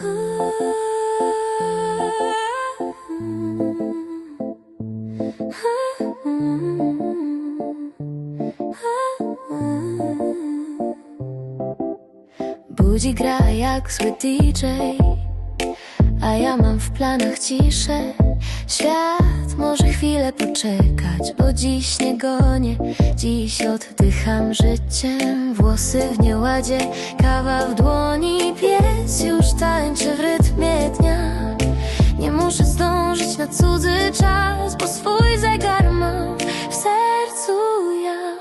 Budzi gra jak zły DJ A ja mam w planach ciszę Świat może chwilę poczekać Bo dziś nie gonię. Dziś oddycham życiem Włosy w nieładzie Kawa w dłoni Pies już tańczy w rytmie dnia. Nie muszę zdążyć na cudzy czas Bo swój zegar mam w sercu ja.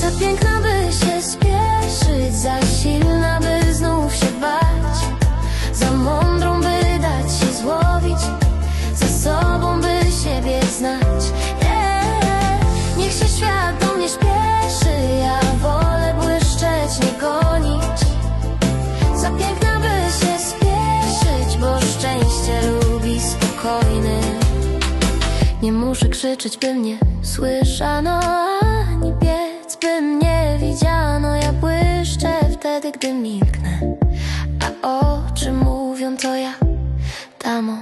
Za piękna, by się spieszyć, za Nie muszę krzyczeć, by mnie słyszano, ani biec, by mnie widziano. Ja błyszczę wtedy, gdy milknę, a oczy mówią to ja, damo.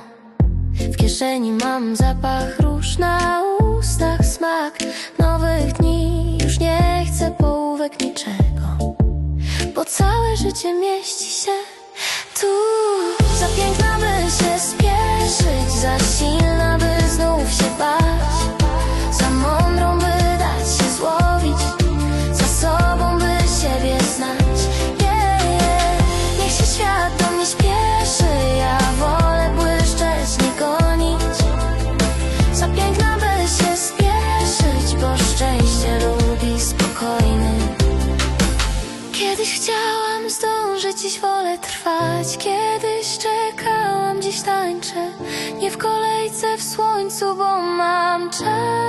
W kieszeni mam zapach róż, na ustach smak nowych dni. Już nie chcę połówek niczego, bo całe życie mieści się tu. Za piękna, Kiedyś chciałam zdążyć, dziś wolę trwać. Kiedyś czekałam, dziś tańczę. Nie w kolejce w słońcu, bo mam czas.